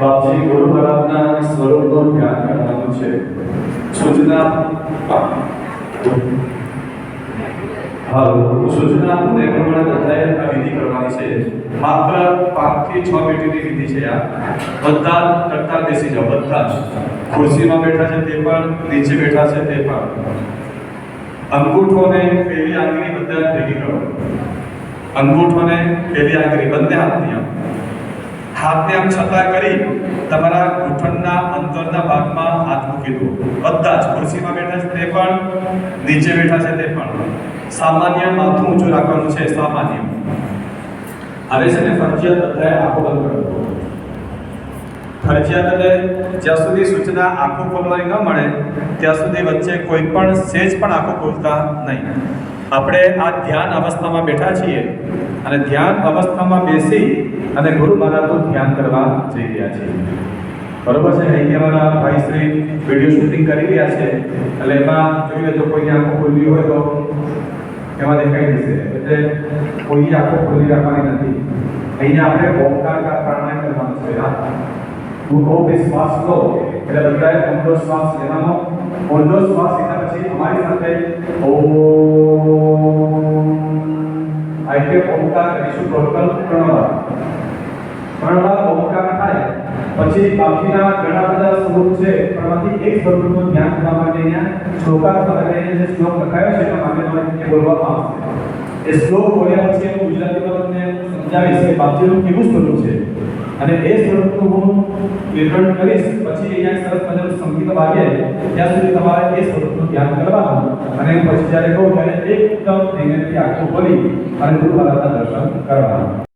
બાપજી ગુરુ મહારાજના સ્વરૂપનું ધ્યાન કરવાનું છે. સૂચના હા સૂચના એ પ્રમાણે બધાએ આ વિધિ કરવાની છે. માત્ર પાંચથી છ મિનિટની વિધિ છે આ. બધા ટટ્ટાર બેસી જાઓ બધા. જ ખુરશીમાં બેઠા છે તે પણ, નીચે બેઠા છે તે પણ. અંગૂઠોને પેલી આંગળી બધા ભેગી કરો. અંગૂઠોને પેલી આંગળી, બંને હાથની આમ. હાથને આમ છતાં કરી તમારા ઘૂંટણના અંતરના ભાગમાં હાથ મૂકી દો. બધા જ ખુરશીમાં બેઠા છે તે પણ, નીચે બેઠા છે તે પણ. સામાન્ય માથું ઊંચું રાખવાનું છે, સામાન્ય. હવે છે ને ફરજિયાત બધાએ આંખો બંધ કરો. ફરજિયાત એટલે જ્યાં સુધી સૂચના આંખો ખોલવાની ન મળે, ત્યાં સુધી વચ્ચે કોઈ પણ સેજ પણ આંખો ખોલતા નહીં. આપણે આ ધ્યાન અવસ્થામાં બેઠા છીએ અને ધ્યાન અવસ્થામાં બેસી અને ગુરુ મહારાજનું ધ્યાન કરવા જઈ રહ્યા છીએ. બરોબર છે? અહીંથી અમારા ભાઈ શ્રી વીડિયો શૂટિંગ કરી રહ્યા છે. એટલે એમાં જોઈએ તો કોઈની આંખો ખોલવી હોય તો એમાં દેખાઈ જશે. એટલે કોઈ આંખો ખોલી રાખવાની નથી. અહીંયા આપણે ઓમકાર પ્રાણાયામ કરવાનું છે. ઊંડો શ્વાસ લો. એટલે બધાએ ઊંડો શ્વાસ લેવાનો. ઊંડો શ્વાસ લીધા પછી અમારી સાથે ઓ આ એટલે ઓમકાર કરીશું. ટોટલ ત્રણ વાર. ત્રણ વાર ઓમકાર થાય. પછી બાકીના ઘણા બધા સ્વરૂપ છે, એમાંથી એક સ્વરૂપનું ધ્યાન કરવા માટે અહીંયા શ્લોકાર્થ અને જે શ્લોક લખાયો છે, એના માટે તમારે બોલવામાં આવશે એ શ્લોક બોલ્યા પછી હું ગુજરાતીમાં તમને સમજાવીશ કે બાપજીનું કેવું સ્વરૂપ છે? અને એ સ્વરૂપનું હું વિવરણ કરીશ, પછી અહીંયા સરસ મજાનું સંગીત વાગે, ત્યાં સુધી તમારે એ સ્વરૂપનું ધ્યાન કરવાનું. અને પછી જ્યારે કહું ત્યારે એકદમ ધીમેથી આખું બોલી અને ગુરુ દર્શન કરવાના.